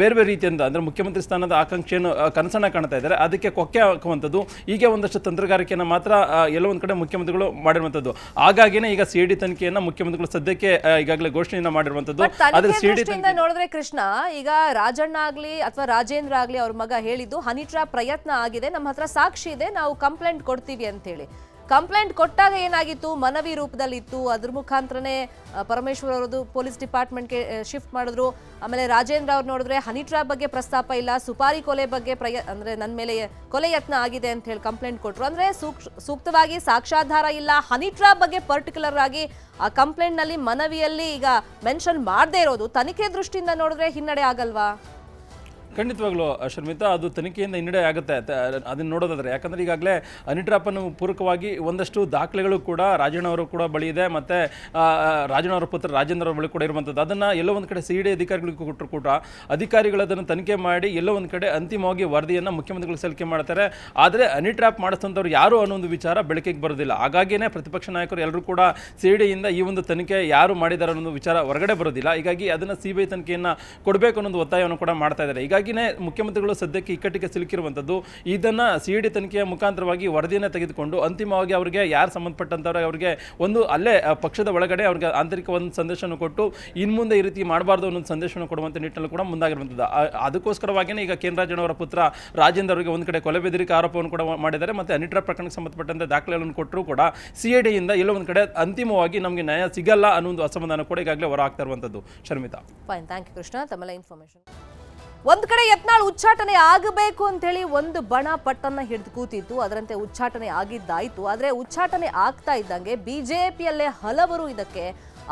ಬೇರೆ ಬೇರೆ ರೀತಿಯಿಂದ ಅಂದರೆ ಮುಖ್ಯಮಂತ್ರಿ ಸ್ಥಾನದ ಆಕಾಂಕ್ಷೆಯನ್ನು ಕನಸನ್ನು ಕಾಣ್ತಾ ಇದ್ದಾರೆ. ಅದಕ್ಕೆ ಕೊಕ್ಕೆ ಹಾಕುವಂಥದ್ದು. ಹೀಗೆ ಒಂದಷ್ಟು ತಂತ್ರಗಾರಿಕೆಯನ್ನು ಮಾತ್ರ ಎಲ್ಲ ಒಂದು ಕಡೆ ಮುಖ್ಯಮಂತ್ರಿಗಳು ಮಾಡಿರುವಂಥದ್ದು. ಹಾಗಾಗಿನೇ ಈಗ ಸಿ ಡಿ ತನಿಖೆಯನ್ನು ಮುಖ್ಯಮಂತ್ರಿಗಳು ಸದ್ಯಕ್ಕೆ ಈಗಾಗಲೇ ಘೋಷಣೆಯನ್ನು ಮಾಡಿರುವಂಥದ್ದು. ಆದರೆ ಸಿ ಡಿ ನೋಡಿದ್ರೆ ಕೃಷ್ಣ ಈಗ ರಾಜಣ್ಣ ಆಗಲಿ ಅಥವಾ ರಾಜೇಂದ್ರ ಆಗಲಿ ಅವ್ರ ಮಗ ಹೇಳಿದ್ದು ಹನಿ ಟ್ರ್ಯಾಪ್ ಪ್ರಯತ್ನ ಆಗಿದೆ ನಮ್ಮ ಹತ್ರ ಸಾಕ್ಷಿ ಇದೆ ನಾವು ಕಂಪ್ಲೇಂಟ್ ಕೊಡ್ತೀವಿ ಅಂತ ಹೇಳಿ. ಕಂಪ್ಲೇಂಟ್ ಕೊಟ್ಟಾಗ ಏನಾಗಿತ್ತು? ಮನವಿ ರೂಪದಲ್ಲಿ ಇತ್ತು ಅದ್ರ ಮುಖಾಂತರನೇ ಪರಮೇಶ್ವರ್ ಅವರದು ಪೊಲೀಸ್ ಡಿಪಾರ್ಟ್ಮೆಂಟ್ಗೆ ಶಿಫ್ಟ್ ಮಾಡಿದ್ರು. ಆಮೇಲೆ ರಾಜೇಂದ್ರ ಅವ್ರು ನೋಡಿದ್ರೆ, ಹನಿ ಟ್ರ್ಯಾಪ್ ಬಗ್ಗೆ ಪ್ರಸ್ತಾಪ ಇಲ್ಲ. ಸುಪಾರಿ ಕೊಲೆ ಬಗ್ಗೆ ಪ್ರಯ, ಅಂದ್ರೆ ನನ್ನ ಮೇಲೆ ಕೊಲೆ ಯತ್ನ ಆಗಿದೆ ಅಂತ ಹೇಳಿ ಕಂಪ್ಲೇಂಟ್ ಕೊಟ್ಟರು ಅಂದ್ರೆ ಸೂಕ್- ಸೂಕ್ತವಾಗಿ ಸಾಕ್ಷ್ಯಾಧಾರ ಇಲ್ಲ. ಹನಿ ಟ್ರ್ಯಾಪ್ ಬಗ್ಗೆ ಪರ್ಟಿಕ್ಯುಲರ್ ಆಗಿ ಆ ಕಂಪ್ಲೇಂಟ್ನಲ್ಲಿ ಮನವಿಯಲ್ಲಿ ಈಗ ಮೆನ್ಷನ್ ಮಾಡದೇ ಇರೋದು. ತನಿಖೆ ದೃಷ್ಟಿಯಿಂದ ನೋಡಿದ್ರೆ ಹಿನ್ನಡೆ ಆಗಲ್ವಾ? ಖಂಡಿತವಾಗ್ಲೂ, ಶರ್ಮಿತಾ, ಅದು ತನಿಖೆಯಿಂದ ಹಿನ್ನಡೆ ಆಗುತ್ತೆ. ಅದನ್ನು ನೋಡೋದಾದ್ರೆ, ಯಾಕಂದ್ರೆ ಈಗಾಗಲೇ ಅನಿಟ್ರಾಪನ್ನು ಪೂರಕವಾಗಿ ಒಂದಷ್ಟು ದಾಖಲೆಗಳು ಕೂಡ ರಾಜಣ್ಣ ಅವರು ಕೂಡ ಬಳಿ ಇದೆ, ಮತ್ತೆ ರಾಜಣ್ಣ ಅವರ ಪುತ್ರ ರಾಜೇಂದ್ರ ಅವರ ಬಳಿ ಕೂಡ ಇರುವಂಥದ್ದು ಅದನ್ನ ಎಲ್ಲೋ ಒಂದು ಕಡೆ ಸಿ ಡಿ ಅಧಿಕಾರಿಗಳಿಗೆ ಕೊಟ್ಟರು ಕೂಡ, ಅಧಿಕಾರಿಗಳು ಅದನ್ನು ತನಿಖೆ ಮಾಡಿ ಎಲ್ಲೋ ಒಂದು ಕಡೆ ಅಂತಿಮವಾಗಿ ವರದಿಯನ್ನು ಮುಖ್ಯಮಂತ್ರಿಗಳು ಸಲ್ಲಿಕೆ ಮಾಡ್ತಾರೆ. ಆದರೆ ಅನಿಟ್ರಾಪ್ ಮಾಡಿಸ್ತಂಥವ್ರು ಯಾರು ಅನ್ನೋ ಒಂದು ವಿಚಾರ ಬೆಳಕಿಗೆ ಬರೋದಿಲ್ಲ. ಹಾಗಾಗಿನೇ ಪ್ರತಿಪಕ್ಷ ನಾಯಕರು ಎಲ್ಲರೂ ಕೂಡ ಸಿ ಡಿಯಿಂದ ಈ ಒಂದು ತನಿಖೆ ಯಾರು ಮಾಡಿದ್ದಾರೆ ಅನ್ನೋ ವಿಚಾರ ಹೊರಗಡೆ ಬರೋದಿಲ್ಲ. ಹೀಗಾಗಿ ಅದನ್ನು ಸಿ ಬಿ ಐ ತನಿಖೆಯನ್ನು ಕೊಡಬೇಕು ಅನ್ನೋ ಒಂದು ಒತ್ತಾಯವನ್ನು ಕೂಡ ಮಾಡ್ತಾ ಇದ್ದಾರೆ. ಹೀಗಾಗಿನೇ ಮುಖ್ಯಮಂತ್ರಿಗಳು ಸದ್ಯಕ್ಕೆ ಇಕ್ಕಟ್ಟಿಗೆ ಸಿಲುಕಿರುವಂಥದ್ದು, ಇದನ್ನು ಸಿ ಡಿ ತನಿಖೆಯ ಮುಖಾಂತರವಾಗಿ ವರದಿಯನ್ನು ತೆಗೆದುಕೊಂಡು ಅಂತಿಮವಾಗಿ ಅವರಿಗೆ ಯಾರು ಸಂಬಂಧಪಟ್ಟಂಥವ್ರು ಅವರಿಗೆ ಒಂದು ಅಲ್ಲೇ ಪಕ್ಷದ ಒಳಗಡೆ ಅವ್ರಿಗೆ ಆಂತರಿಕ ಒಂದು ಸಂದೇಶವನ್ನು ಕೊಟ್ಟು ಇನ್ನು ಮುಂದೆ ಈ ರೀತಿ ಮಾಡಬಾರ್ದು ಅನ್ನೋ ಸಂದೇಶವನ್ನು ಕೊಡುವಂಥ ನಿಟ್ಟಿನಲ್ಲಿ ಕೂಡ ಮುಂದಾಗಿರುವಂಥದ್ದು. ಅದಕ್ಕೋಸ್ಕರವಾಗಿಯೇ ಈಗ ಅವರ ಪುತ್ರ ರಾಜೇಂದ್ರ ಅವರಿಗೆ ಒಂದು ಕಡೆ ಕೊಲೆ ಬೆದರಿಕೆ ಆರೋಪವನ್ನು ಕೂಡ ಮಾಡಿದ್ದಾರೆ. ಮತ್ತು ಅನಿಟ್ರ ಪ್ರಕರಣಕ್ಕೆ ಸಂಬಂಧಪಟ್ಟಂತೆ ದಾಖಲೆಗಳನ್ನು ಕೊಟ್ಟರು ಕೂಡ ಸಿ ಐ ಡಿಯಿಂದ ಎಲ್ಲೋ ಒಂದು ಕಡೆ ಅಂತಿಮವಾಗಿ ನಮಗೆ ನ್ಯಾಯ ಸಿಗಲ್ಲ ಅನ್ನೋ ಒಂದು ಅಸಮಾಧಾನ ಕೂಡ ಈಗಾಗಲೇ ಹೊರ ಆಗ್ತಾ ಇರುವಂಥದ್ದು. Sharmita. Fine thank you Krishna ತಮ್ಮೆಲ್ಲ ಇನ್ಫಾರ್ಮೇಶನ್ ಒಂದ್ ಕಡೆ ಯತ್ನಾಳ್ ಉಚ್ಚಾಟನೆ ಆಗಬೇಕು ಅಂತ ಹೇಳಿ ಒಂದು ಬಣ ಪಟ್ಟನ್ನ ಹಿಡಿದು ಕೂತಿತ್ತು, ಅದರಂತೆ ಉಚ್ಚಾಟನೆ ಆಗಿದ್ದಾಯ್ತು. ಆದ್ರೆ ಉಚ್ಚಾಟನೆ ಆಗ್ತಾ ಇದ್ದಂಗೆ ಬಿಜೆಪಿಯಲ್ಲೇ ಹಲವರು ಇದಕ್ಕೆ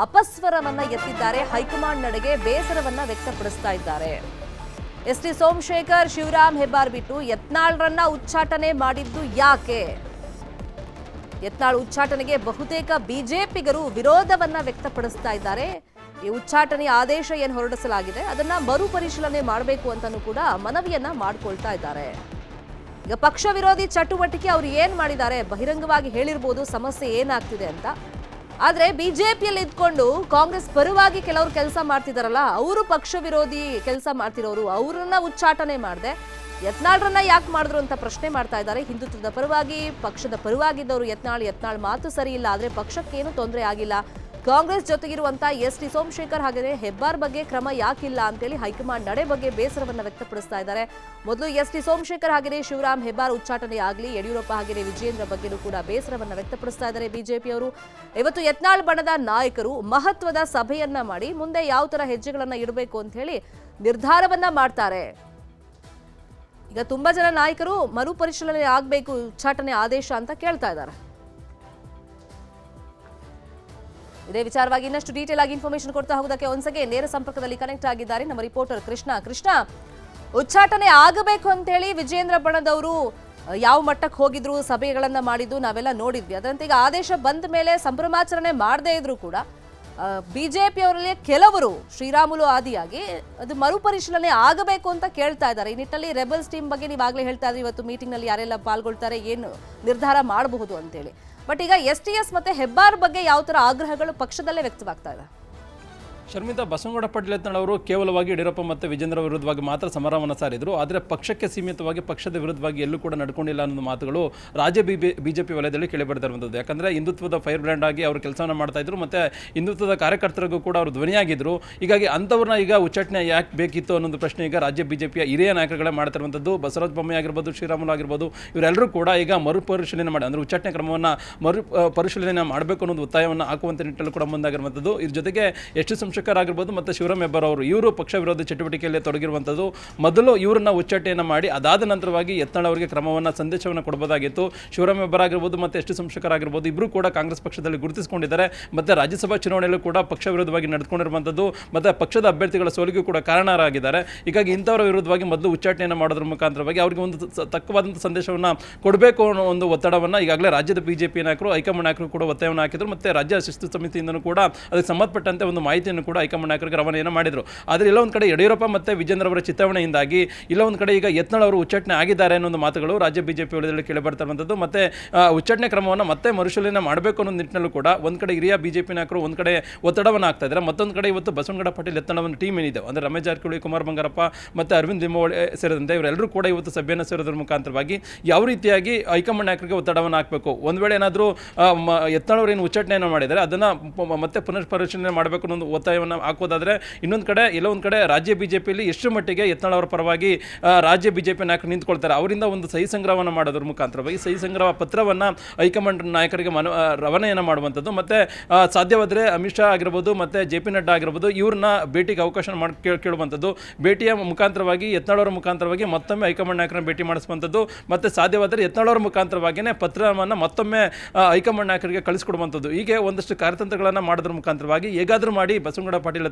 ಅಪಸ್ವರವನ್ನ ಎತ್ತಿದ್ದಾರೆ. ಹೈಕಮಾಂಡ್ ನಡೆಗೆ ಬೇಸರವನ್ನ ವ್ಯಕ್ತಪಡಿಸ್ತಾ ಇದ್ದಾರೆ. ಎಸ್ ಟಿ ಸೋಮಶೇಖರ್, ಶಿವರಾಮ್ ಹೆಬ್ಬಾರ್ ಬಿಟ್ಟು ಯತ್ನಾಳ್ರನ್ನ ಉಚ್ಚಾಟನೆ ಮಾಡಿದ್ದು ಯಾಕೆ? ಯತ್ನಾಳ್ ಉಚ್ಚಾಟನೆಗೆ ಬಹುತೇಕ ಬಿಜೆಪಿಗರು ವಿರೋಧವನ್ನ ವ್ಯಕ್ತಪಡಿಸ್ತಾ ಇದ್ದಾರೆ. ಈ ಉಚ್ಚಾಟನೆಯ ಆದೇಶ ಏನು ಹೊರಡಿಸಲಾಗಿದೆ, ಅದನ್ನ ಮರುಪರಿಶೀಲನೆ ಮಾಡಬೇಕು ಅಂತಲೂ ಕೂಡ ಮನವಿಯನ್ನ ಮಾಡ್ಕೊಳ್ತಾ ಇದ್ದಾರೆ. ಈಗ ಪಕ್ಷ ವಿರೋಧಿ ಚಟುವಟಿಕೆ ಅವ್ರು ಏನ್ ಮಾಡಿದ್ದಾರೆ, ಬಹಿರಂಗವಾಗಿ ಹೇಳಿರ್ಬೋದು, ಸಮಸ್ಯೆ ಏನಾಗ್ತಿದೆ ಅಂತ. ಆದ್ರೆ ಬಿಜೆಪಿಯಲ್ಲಿ ಇದ್ಕೊಂಡು ಕಾಂಗ್ರೆಸ್ ಪರವಾಗಿ ಕೆಲವರು ಕೆಲಸ ಮಾಡ್ತಿದಾರಲ್ಲ, ಅವರು ಪಕ್ಷ ವಿರೋಧಿ ಕೆಲಸ ಮಾಡ್ತಿರೋರು, ಅವರನ್ನ ಉಚ್ಚಾಟನೆ ಮಾಡಿದೆ. ಯತ್ನಾಳ್ರನ್ನ ಯಾಕೆ ಮಾಡಿದ್ರು ಅಂತ ಪ್ರಶ್ನೆ ಮಾಡ್ತಾ ಇದ್ದಾರೆ. ಹಿಂದುತ್ವದ ಪರವಾಗಿ, ಪಕ್ಷದ ಪರವಾಗಿದ್ದವರು ಯತ್ನಾಳ್ ಯತ್ನಾಳ್ ಮಾತು ಸರಿ ಇಲ್ಲ, ಆದ್ರೆ ಪಕ್ಷಕ್ಕೇನು ತೊಂದರೆ ಆಗಿಲ್ಲ. ಕಾಂಗ್ರೆಸ್ ಜೊತೆಗಿರುವಂತ ಎಸ್ ಟಿ ಸೋಮಶೇಖರ್ ಹಾಗೆ ಹೆಬ್ಬಾರ್ ಬಗ್ಗೆ ಕ್ರಮ ಯಾಕಿಲ್ಲ ಅಂತೇಳಿ ಹೈಕಮಾಂಡ್ ನಡೆ ಬಗ್ಗೆ ಬೇಸರವನ್ನ ವ್ಯಕ್ತಪಡಿಸ್ತಾ ಇದ್ದಾರೆ. ಮೊದಲು ಎಸ್ ಟಿ ಸೋಮಶೇಖರ್ ಹಾಗೆ ಶಿವರಾಮ್ ಹೆಬ್ಬಾರ್ ಉಚ್ಚಾಟನೆ ಆಗಲಿ, ಯಡಿಯೂರಪ್ಪ ಹಾಗೆ ವಿಜಯೇಂದ್ರ ಬಗ್ಗೆನೂ ಕೂಡ ಬೇಸರವನ್ನ ವ್ಯಕ್ತಪಡಿಸ್ತಾ ಇದ್ದಾರೆ ಬಿಜೆಪಿಯವರು ಇವತ್ತು ಯತ್ನಾಳ್ ಬಣದ ನಾಯಕರು ಮಹತ್ವದ ಸಭೆಯನ್ನ ಮಾಡಿ ಮುಂದೆ ಯಾವ ತರ ಹೆಜ್ಜೆಗಳನ್ನ ಇಡಬೇಕು ಅಂತ ಹೇಳಿ ನಿರ್ಧಾರವನ್ನ ಮಾಡ್ತಾರೆ. ಈಗ ತುಂಬಾ ಜನ ನಾಯಕರು ಮರುಪರಿಶೀಲನೆ ಆಗಬೇಕು, ಉಚ್ಚಾಟನೆ ಆದೇಶ ಅಂತ ಕೇಳ್ತಾ ಇದ್ದಾರೆ. ಇದೇ ವಿಚಾರವಾಗಿ ಇನ್ನಷ್ಟು ಡೀಟೇಲ್ ಆಗಿ ಇನ್ಫಾರ್ಮೇಶನ್ ಕೊಡ್ತಾ ಹೋಗೋದಕ್ಕೆ ಒಂದ್ಸಗೆ ನೇರ ಸಂಪರ್ಕದಲ್ಲಿ ಕನೆಕ್ಟ್ ಆಗಿದ್ದಾರೆ ನಮ್ಮ ರಿಪೋರ್ಟರ್ ಕೃಷ್ಣ. ಕೃಷ್ಣ, ಉಚ್ಚಾಟನೆ ಆಗಬೇಕು ಅಂತೇಳಿ ವಿಜೇಂದ್ರ ಬಣದವರು ಯಾವ ಮಟ್ಟಕ್ಕೆ ಹೋಗಿದ್ರು, ಸಭೆಗಳನ್ನ ಮಾಡಿದ್ದು ನಾವೆಲ್ಲ ನೋಡಿದ್ವಿ. ಅದರಂತೆ ಈಗ ಆದೇಶ ಬಂದ ಮೇಲೆ ಸಂಭ್ರಮಾಚರಣೆ ಮಾಡದೇ ಇದ್ರು ಕೂಡ ಬಿಜೆಪಿಯವರಲ್ಲಿ ಕೆಲವರು ಶ್ರೀರಾಮುಲು ಆದಿಯಾಗಿ ಅದು ಮರುಪರಿಶೀಲನೆ ಆಗಬೇಕು ಅಂತ ಕೇಳ್ತಾ ಇದ್ದಾರೆ. ಈ ನಿಟ್ಟಿನಲ್ಲಿ ರೆಬಲ್ಸ್ ಟೀಮ್ ಬಗ್ಗೆ ನೀವಾಗಲೇ ಹೇಳ್ತಾ ಇದ್ರಿ, ಇವತ್ತು ಮೀಟಿಂಗ್ನಲ್ಲಿ ಯಾರೆಲ್ಲ ಪಾಲ್ಗೊಳ್ತಾರೆ, ಏನು ನಿರ್ಧಾರ ಮಾಡಬಹುದು ಅಂತೇಳಿ. ಬಟ್ ಈಗ ಎಸ್ ಟಿ ಎಸ್ ಮತ್ತೆ ಹೆಬ್ಬಾರ್ ಬಗ್ಗೆ ಯಾವ ತರ ಆಗ್ರಹಗಳು ಪಕ್ಷದಲ್ಲೇ ವ್ಯಕ್ತವಾಗ್ತಾ ಇದೆ? ಶರ್ಮಿತಾ ಬಸವನಗೌಡ ಪಾಟೀಲ್ ಅವರು ಕೇವಲವಾಗಿ ಯಡಿಯೂರಪ್ಪ ಮತ್ತು ವಿಜೇಂದ್ರ ವಿರುದ್ಧವಾಗಿ ಮಾತ್ರ ಸಮರವನ್ನು ಸಾರಿದ್ರು. ಆದರೆ ಪಕ್ಷಕ್ಕೆ ಸೀಮಿತವಾಗಿ, ಪಕ್ಷದ ವಿರುದ್ಧವಾಗಿ ಎಲ್ಲೂ ಕೂಡ ನಡ್ಕೊಂಡಿಲ್ಲ ಅನ್ನೋ ಮಾತುಗಳು ರಾಜ್ಯ ಬಿ ಬಿಜೆಪಿ ವಲಯದಲ್ಲಿ ಕೇಳಿಬರ್ತಾ ಇರುವಂಥದ್ದು ಯಾಕಂದರೆ ಹಿಂದುತ್ವದ ಫೈರ್ ಬ್ರ್ಯಾಂಡ್ ಆಗಿ ಅವರು ಕೆಲಸವನ್ನು ಮಾಡ್ತಾ ಇದ್ರು ಮತ್ತು ಹಿಂದುತ್ವದ ಕಾರ್ಯಕರ್ತರಿಗೂ ಕೂಡ ಅವರು ಧ್ವನಿಯಾಗಿದ್ದರು ಹೀಗಾಗಿ ಅಂಥವ್ರನ್ನ ಈಗ ಉಚ್ಚಾಟನೆ ಯಾಕೆ ಬೇಕಿತ್ತು ಅನ್ನೋದು ಪ್ರಶ್ನೆ ಈಗ ರಾಜ್ಯ ಬಿಜೆಪಿಯ ಹಿರಿಯ ನಾಯಕರುಗಳೇ ಮಾಡ್ತಿರುವಂಥದ್ದು. ಬಸವರಾಜ ಬೊಮ್ಮಾಯಿ ಆಗಿರ್ಬೋದು, ಶ್ರೀರಾಮುಲು ಆಗಿರ್ಬೋದು, ಇವರೆಲ್ಲರೂ ಕೂಡ ಈಗ ಮರುಪರಿಶೀಲನೆ ಮಾಡಿ, ಅಂದರೆ ಉಚ್ಚಾಟನೆ ಕ್ರಮವನ್ನು ಮರು ಪರಿಶೀಲನೆ ಮಾಡಬೇಕು ಅನ್ನೋದು ಒತ್ತಾಯವನ್ನು ಹಾಕುವಂಥ ನಿಟ್ಟಲ್ಲಿ ಕೂಡ ಮುಂದಾಗಿರುವಂಥದ್ದು. ಇದ್ರ ಜೊತೆಗೆ ಎಷ್ಟು ಸಂಶಕರಾಗಿರ್ಬೋದು ಮತ್ತು ಶಿವರಾಮ್ ಹೆಬ್ಬಾರ್ ಅವರು, ಇವರು ಪಕ್ಷ ವಿರೋಧ ಚಟುವಟಿಕೆಯಲ್ಲಿ ತೊಡಗಿರುವಂಥದ್ದು. ಮೊದಲು ಇವರನ್ನ ಉಚ್ಚಾಟೆಯನ್ನು ಮಾಡಿ, ಅದಾದ ನಂತರವಾಗಿ ಯತ್ನಾಳ್ ಅವರಿಗೆ ಕ್ರಮವನ್ನು, ಸಂದೇಶವನ್ನು ಕೊಡಬಹುದಾಗಿತ್ತು ಶಿವರಾಮ್ ಹೆಬ್ಬಾರ್ ಆಗಿರ್ಬೋದು ಮತ್ತು ಎಷ್ಟು ಸಂಶಕರಾಗಿರ್ಬೋದು ಇಬ್ಬರು ಕೂಡ ಕಾಂಗ್ರೆಸ್ ಪಕ್ಷದಲ್ಲಿ ಗುರುತಿಸಿಕೊಂಡಿದ್ದಾರೆ. ಮತ್ತು ರಾಜ್ಯಸಭಾ ಚುನಾವಣೆಯಲ್ಲೂ ಕೂಡ ಪಕ್ಷ ವಿರೋಧವಾಗಿ ನಡೆದುಕೊಂಡಿರುವಂಥದ್ದು ಮತ್ತು ಪಕ್ಷದ ಅಭ್ಯರ್ಥಿಗಳ ಸೋಲಿಗೂ ಕೂಡ ಕಾರಣರಾಗಿದ್ದಾರೆ. ಹೀಗಾಗಿ ಇಂಥವರ ವಿರುದ್ಧವಾಗಿ ಮೊದಲು ಉಚ್ಚಾಟನೆಯನ್ನು ಮಾಡೋದ್ರ ಮುಖಾಂತರವಾಗಿ ಅವರಿಗೆ ಒಂದು ತಕ್ಕವಾದಂಥ ಸಂದೇಶವನ್ನು ಕೊಡಬೇಕು ಅನ್ನೋ ಒಂದು ಒತ್ತಡವನ್ನು ಈಗಾಗಲೇ ರಾಜ್ಯದ ಬಿಜೆಪಿ ನಾಯಕರು, ಹೈಕಮಾಂಡ್ ನಾಯಕರು ಕೂಡ ಒತ್ತಾಯವನ್ನು ಹಾಕಿದ್ರು. ಮತ್ತು ರಾಜ್ಯ ಶಿಸ್ತು ಸಮಿತಿಯಿಂದ ಕೂಡ ಅದಕ್ಕೆ ಸಂಬಂಧಪಟ್ಟಂತೆ ಒಂದು ಮಾಹಿತಿಯನ್ನು ಕೂಡ ಹೈಕಮಾಂಡ್ ನಾಯಕರಿಗೆ ರವಾನೆಯನ್ನು ಮಾಡಿದರು. ಆದರೆ ಇಲ್ಲ ಒಂದು ಕಡೆ ಯಡಿಯೂರಪ್ಪ ಮತ್ತು ವಿಜೇಂದ್ರ ಅವರ ಚಿತಾವಣೆಯಿಂದಾಗಿ ಇಲ್ಲ ಒಂದು ಕಡೆ ಈಗ ಯತ್ನಾಳ್ ಅವರು ಉಚ್ಚಾಟನೆ ಆಗಿದ್ದಾರೆ ಅನ್ನೋ ಒಂದು ಮಾತುಗಳು ರಾಜ್ಯ ಬಿಜೆಪಿ ವಲಯದಲ್ಲಿ ಕೇಳಿ ಬರ್ತಾ ಇರುವಂಥದ್ದು ಮತ್ತು ಉಚ್ಚಾಟನೆ ಕ್ರಮವನ್ನು ಮತ್ತೆ ಮರುಶೀಲನೆ ಮಾಡಬೇಕು ಅನ್ನೋ ನಿಟ್ಟಿನಲ್ಲೂ ಕೂಡ ಒಂದು ಕಡೆ ಹಿರಿಯ ಬಿಜೆಪಿ ನಾಯಕರು ಒಂದು ಕಡೆ ಒತ್ತಡವನ್ನು ಆಗ್ತಾ ಇದ್ದಾರೆ. ಮತ್ತೊಂದು ಕಡೆ ಇವತ್ತು ಬಸವನಗೌಡ ಪಾಟೀಲ್ ಯತ್ನಾಳ್ ಒಂದು ಟೀಮ್ ಏನಿದೆ? ಅಂದರೆ ರಮೇಶ್ ಜಾರಕಿಹೊಳಿ, ಕುಮಾರ್ ಬಂಗಾರಪ್ಪ ಮತ್ತು ಅರವಿಂದ್ ಲಿಂಬಾವಳಿ ಸೇರಿದಂತೆ ಇವರೆಲ್ಲರೂ ಕೂಡ ಇವತ್ತು ಸಭೆಯನ್ನು ಸೇರೋದ್ರ ಮುಖಾಂತರವಾಗಿ ಯಾವ ರೀತಿಯಾಗಿ ಹೈಕಮಾಂಡ್ ನಾಯಕರಿಗೆ ಒತ್ತಡವನ್ನು ಹಾಕಬೇಕು? ಒಂದು ವೇಳೆ ಏನಾದರೂ ಯತ್ನಾಳ್ ಏನು ಉಚ್ಚಾಟನೆಯನ್ನು ಮಾಡಿದರೆ ಅದನ್ನು ಮತ್ತೆ ಪುನರ್ ಪರಿಶೀಲನೆ ಮಾಡಬೇಕು ಅನ್ನೋ ಒಂದು ಒತ್ತಾಯವನ್ನು ಹಾಕೋದಾದರೆ ಇನ್ನೊಂದು ಕಡೆ, ಎಲ್ಲೋ ಕಡೆ ರಾಜ್ಯ ಬಿಜೆಪಿಯಲ್ಲಿ ಎಷ್ಟು ಮಟ್ಟಿಗೆ ಯತ್ನಾಳ್ ಅವರ ಪರವಾಗಿ ಬಿ ರಾಜ್ಯ ಪಿ ನಾಯಕರು ನಿಂತ್ಕೊಳ್ತಾರೆ. ಅವರಿಂದ ಒಂದು ಸಹಿ ಸಂಗ್ರಹವನ್ನು ಮಾಡೋದ್ರ ಮುಖಾಂತರವಾಗಿ ಸಹಿ ಸಂಗ್ರಹ ಪತ್ರವನ್ನು ಹೈಕಮಾಂಡ್ ನಾಯಕರಿಗೆ ಮನ ರವಾನೆಯನ್ನು ಮಾಡುವಂಥದ್ದು. ಮತ್ತು ಸಾಧ್ಯವಾದರೆ ಅಮಿತ್ ಶಾ ಆಗಿರ್ಬೋದು, ಮತ್ತು ಜೆ ಪಿ ನಡ್ಡಾ ಆಗಿರ್ಬೋದು, ಇವ್ರನ್ನ ಭೇಟಿಗೆ ಅವಕಾಶ ಮಾಡಿ, ಕೇಳ್, ಕೇಳುವಂಥದ್ದು. ಭೇಟಿಯ ಮುಖಾಂತರವಾಗಿ ಯತ್ನಾಳವರ ಮುಖಾಂತರವಾಗಿ ಮತ್ತೊಮ್ಮೆ ಹೈಕಮಾಂಡ್ ನಾಯಕರನ್ನು ಭೇಟಿ ಮಾಡಿಸುವಂಥದ್ದು. ಮತ್ತು ಸಾಧ್ಯವಾದರೆ ಯತ್ನಾಳವರ ಮುಖಾಂತರವಾಗಿಯೇ ಪತ್ರವನ್ನು ಮತ್ತೊಮ್ಮೆ ಹೈಕಮಾಂಡ್ ನಾಯಕರಿಗೆ ಕಳಿಸ್ಕೊಡುವಂಥದ್ದು. ಹೀಗೆ ಒಂದಷ್ಟು ಕಾರ್ಯತಂತ್ರಗಳನ್ನು ಮಾಡೋದ್ರ ಮುಖಾಂತರವಾಗಿ ಹೇಗಾದರೂ ಮಾಡಿ ಬಸವನಗೌಡ ಪಾಟೀಲ್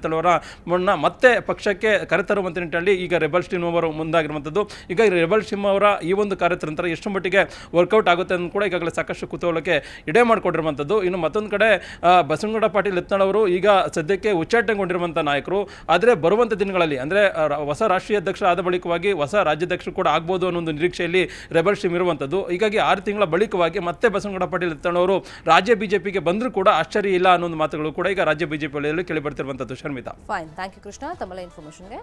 ಮಣ್ಣ ಮತ್ತೆ ಪಕ್ಷಕ್ಕೆ ಕರೆತರುವಂತ ನಿಟ್ಟಿನಲ್ಲಿ ಈಗ ರೆಬಲ್ ಟೀಮ್ ಅವರು ಮುಂದಾಗಿರುವಂಥದ್ದು ಈಗ ರೆಬಲ್ ಟೀಮ್ ಅವರ ಈ ಒಂದು ಕಾರ್ಯತಂತ್ರ ಎಷ್ಟು ಮಟ್ಟಿಗೆ ವರ್ಕೌಟ್ ಆಗುತ್ತೆ ಅಂತ ಕೂಡ ಈಗಾಗಲೇ ಸಾಕಷ್ಟು ಕುತೂಹಲಕ್ಕೆ ಇಡೆ ಮಾಡಿಕೊಂಡಿರುವಂಥದ್ದು ಇನ್ನು ಮತ್ತೊಂದು ಕಡೆ ಬಸವನಗೌಡ ಪಾಟೀಲ್ ಎತ್ತಳವರು ಈಗ ಸದ್ಯಕ್ಕೆ ಉಚ್ಚಾಟನೆಗೊಂಡಿರುವಂಥ ನಾಯಕರು. ಆದರೆ ಬರುವಂಥ ದಿನಗಳಲ್ಲಿ, ಅಂದರೆ ಹೊಸ ರಾಷ್ಟ್ರೀಯ ಅಧ್ಯಕ್ಷ ಆದ ಬಳಿಕವಾಗಿ ಹೊಸ ರಾಜ್ಯಾಧ್ಯಕ್ಷರು ಕೂಡ ಆಗ್ಬೋದು ಅನ್ನೋ ಒಂದು ನಿರೀಕ್ಷೆಯಲ್ಲಿ ರೆಬಲ್ ಟೀಮ್ ಇರುವಂಥದ್ದು ಹೀಗಾಗಿ ಆರು ತಿಂಗಳ ಬಳಿಕವಾಗಿ ಮತ್ತೆ ಬಸವನಗೌಡ ಪಾಟೀಲ್ ಎತ್ತಳವರು ರಾಜ್ಯ ಬಿಜೆಪಿಗೆ ಬಂದರೂ ಕೂಡ ಆಶ್ಚರ್ಯ ಇಲ್ಲ ಅನ್ನೋ ಒಂದು ಮಾತುಗಳು ಕೂಡ ಈಗ ರಾಜ್ಯ ಬಿಜೆಪಿ ಕೇಳಿ ಬರ್ತಿರುವಂಥದ್ದು Sharmita. Fine thank you Krishna ತಮ್ಮಲ್ಲ ಇನ್ಫಾರ್ಮೇಷನ್ಗೆ